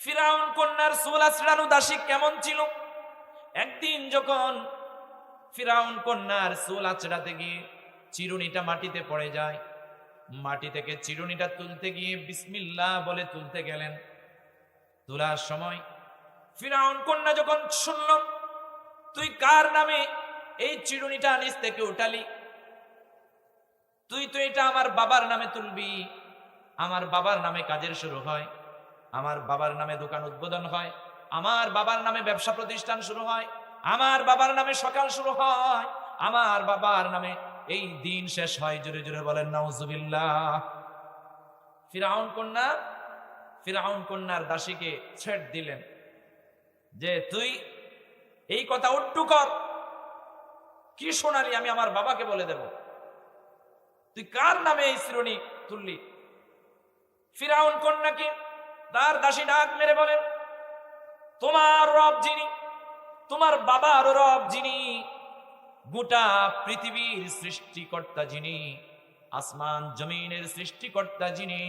ফিরাউন কন্যার চুল আশ্রানু দাসী কেমন ছিল? একদিন যখন ফিরাউন কন্যার চুল আচড়াতে গিয়ে চিরুনিটা মাটিতে পড়ে যায়, মাটি থেকে চিরুনিটা তুলতে গিয়ে বিসমিল্লাহ বলে তুলতে গেলেন। তোলার সময় ফিরাউন কন্যা যখন শুনল, তুই কার নামে এই চিরুনিটা নিচ থেকে উঠালি? তুই তো এটা আমার বাবার নামে তুলবি, আমার বাবার নামে কাজের শুরু হয়। আমার বাবার নামে দোকান উদ্বোধন হয়, আমার বাবার নামে ব্যবসা প্রতিষ্ঠান শুরু হয়, আমার বাবার নামে সকাল শুরু হয়, আমার বাবার নামে এই দিন শেষ হয়, জোরে জোরে বলেন, নাউজুবিল্লাহ। ফিরাউন কন্যা, ফিরাউন কন্যার দাসীকে ছেড় দিলেন, যে তুই এই কথা উট্টু কর, কি শোনালি আমি আমার বাবাকে বলে দেব? তুই কার নামে এই শ্রেণি তুললি? ফিরাউন কন্যাকে তার দাসী ডাক মেরে বলেন, তোমার রব যিনি, তোমার বাবার রব যিনি, গোটা পৃথিবীর সৃষ্টিকর্তা যিনি, আসমান জমিনের সৃষ্টিকর্তা যিনি,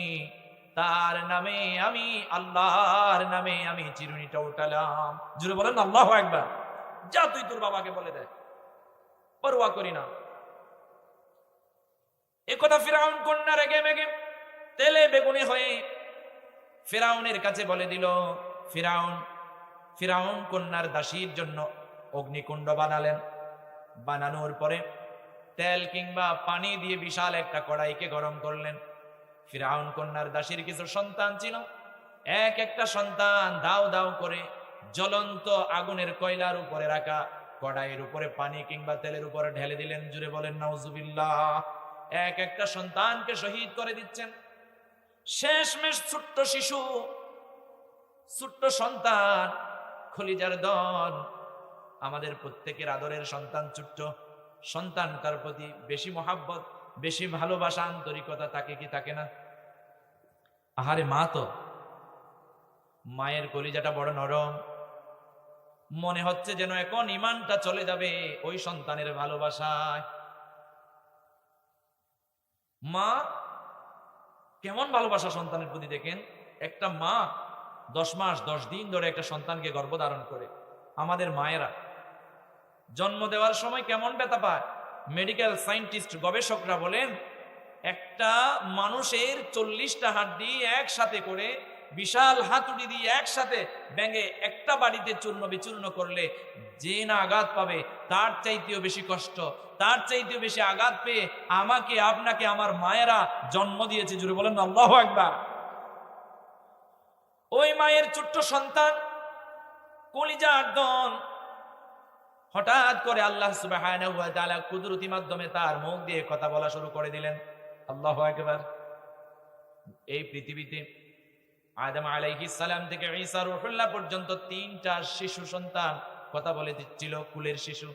তার নামে আমি আল্লাহর নামে আমি চিরুনিটা উঠালাম। জুড়ে বলেন, আল্লাহ একবার যা তুই তোর বাবাকে বলে দে, পরোয়া করি না। এ কথা ফিরাউন কন্যা রেগে মেগে তেলে বেগুনে হয়ে ফিরাউনের কাছে বলে দিল, ফিরাউন ফিরাউন কন্যার দাসীর জন্য অগ্নিকুণ্ড বানালেন। বানানোর পরে তেল কিংবা পানি দিয়ে বিশাল একটা কড়াইকে গরম করলেন। ফিরাউন কন্যার দাসীর কিছু সন্তান ছিল। এক একটা সন্তান দাও দাও করে জ্বলন্ত আগুনের কয়লার উপরে রাখা কড়াইয়ের উপরে পানি কিংবা তেলের উপরে ঢেলে দিলেন। জুড়ে বলেন, নাউজুবিল্লাহ। এক একটা সন্তানকে শহীদ করে দিচ্ছেন। শেষমেশ ছোট্ট শিশু, ছোট্ট সন্তান, খলিজার দন আমাদের প্রত্যেকের আদরের সন্তান ছোট্ট। সন্তানটার প্রতি বেশি মহাব্বত, বেশি ভালোবাসা, আন্তরিকতা থাকে কি থাকে না? আহারে মা তো, মায়ের কলিজাটা বড় নরম। মনে হচ্ছে যেন এখন ইমানটা চলে যাবে ওই সন্তানের ভালোবাসায়। মা কেমন ভালোবাসা সন্তানের প্রতি দেখেন? একটা মা দশ মাস, দশ দিন ধরে একটা সন্তানকে গর্ভধারণ করে। আমাদের মায়েরা জন্ম দেওয়ার সময় কেমন ব্যথা পায়? মেডিকেল সায়েন্টিস্ট গবেষকরা বলেন, একটা মানুষের চল্লিশটা হাড্ডি একসাথে করে বিশাল হাতুড়ি দিয়ে একসাথে ব্যাঙে একটা বাড়িতে চূর্ণ বিচূর্ণ করলে যে না আঘাত পাবে, তার চাইতেও বেশি কষ্ট, তার চাইতেও বেশি আঘাত পেয়ে আমাকে, আপনাকে, আমার মায়েরা জন্ম দিয়েছে। জুড়ে বলেন আল্লাহ একবার ওই মায়ের ছোট্ট সন্তান কলিজা দন, হঠাৎ করে আল্লাহ কুদরতি মাধ্যমে তার মুখ দিয়ে কথা বলা শুরু করে দিলেন। আল্লাহ একবার এই পৃথিবীতে আদম সালাম থেকে ঈসা রূহুল্লাহ পর্যন্ত তিনটা শিশু সন্তান, কথা বলে দিচ্ছিল কুলের শিশু।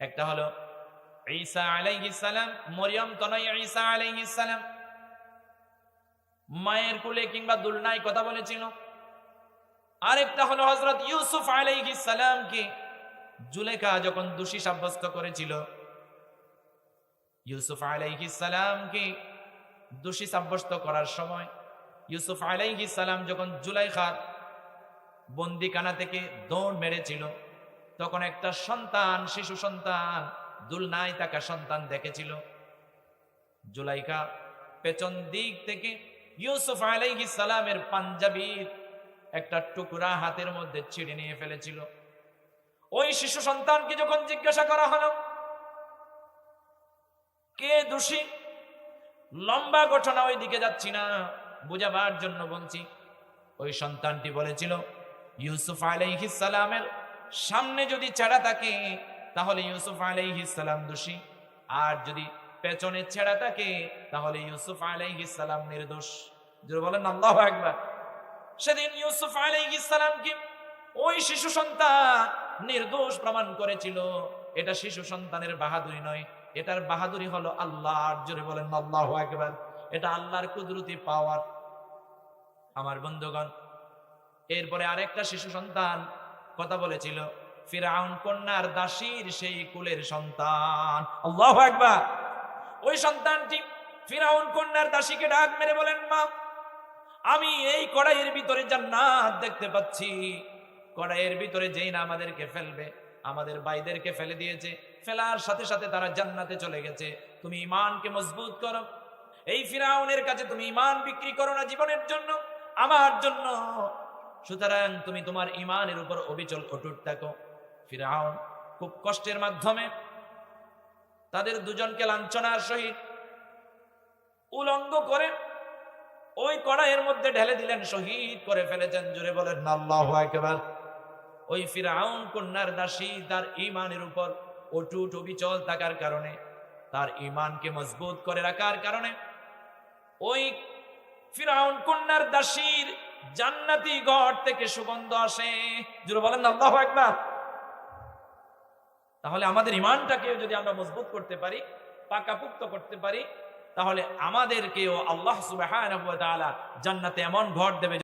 একটা হলো ঈসা সালাম, মরিয়ম তনয় ঈসা সালাম। মায়ের কুলে কিংবা দুলনায় কথা বলেছিল। আরেকটা হলো হজরত ইউসুফ আলাইহিস সালাম কি জুলেখা যখন দোষী সাব্যস্ত করেছিল, ইউসুফ আলাইহিস সালাম কি দোষী সাব্যস্ত করার সময় ইউসুফ আলাইহিস সালাম যখন জুলাইখার বন্দিকানা থেকে দৌড় মেরেছিল, তখন একটা সন্তান, শিশু সন্তান দুলনায় থাকা সন্তান দেখেছিল। জুলাইখা পেছন দিক থেকে ইউসুফ আলাইহিস সালামের পাঞ্জাবির একটা টুকরা হাতের মধ্যে ছিঁড়ে নিয়ে ফেলেছিল। ওই শিশু সন্তানকে যখন জিজ্ঞাসা করা হলো, কে দোষী? লম্বা ঘটনা ওই দিকে যাচ্ছি না। বুঝাবার জন্য বলছি। ওই সন্তানটি বলেছিল, ইউসুফ সালামের সামনে যদি ছেঁড়া থাকে, তাহলে ইউসুফ সালাম দোষী। আর যদি পেছনে ছেঁড়া থাকে, তাহলে ইউসুফ সালাম নির্দোষ। যদি বলেন আল্লাহু আকবার। সেদিন ইউসুফ আলাইহিস সালামকে ওই শিশু সন্তান নির্দোষ প্রমাণ করেছিল। এটা শিশু সন্তানের বাহাদুরি নয়, এটার বাহাদুরি হলো আল্লাহর। জোরে বলেন আল্লাহু আকবার। এটা আল্লাহর কুদরতি পাওয়ার আমার বন্ধুগণ, এরপরে আরেকটা শিশু সন্তান কথা বলেছিল, ফিরাউন কন্যার দাসীর সেই কুলের সন্তান। আল্লাহু আকবার! ওই সন্তানটি ফিরাউন কন্যার দাসীকে ডাক মেরে বলেন, মা, আমি এই কড়াইয়ের ভিতরে জান্নাত দেখতে পাচ্ছি। কড়াইয়ের ভিতরে যেই না আমাদেরকে ফেলবে, আমাদের ভাইদেরকে ফেলে দিয়েছে, ফেলার সাথে সাথে তারা জান্নাতে চলে গেছে। তুমি ইমানকে মজবুত করো এই ফিরাউনের কাছে তুমি ইমান বিক্রি করো না জীবনের জন্য, আমার জন্য। সুতরাং তুমি তোমার ইমানের উপর অবিচল অটুট থাকো। ফিরাউন খুব কষ্টের মাধ্যমে তাদের দুজনকে লাঞ্ছনার সহিত উলঙ্গ করে ওই কড়াইয়ের মধ্যে ঢেলে দিলেন, শহীদ করে ফেলেছেন। জুড়ে বলেন একেবার ওই ফিরাউন কন্যার দাসী তার ইমানের উপর অটুট অবিচল থাকার কারণে, তার ইমানকে মজবুত করে রাখার কারণে ওই ফিরাউন কন্যার দাসীর জান্নাতি ঘর থেকে সুগন্ধ আসে। জুড়ে বলেন আল্লাহ একবার তাহলে আমাদের ইমানটাকে যদি আমরা মজবুত করতে পারি, পাকাপুক্ত করতে পারি, তাহলে আমাদেরকেও আল্লাহ সুবাহ জান্নাতে এমন ঘর দেবে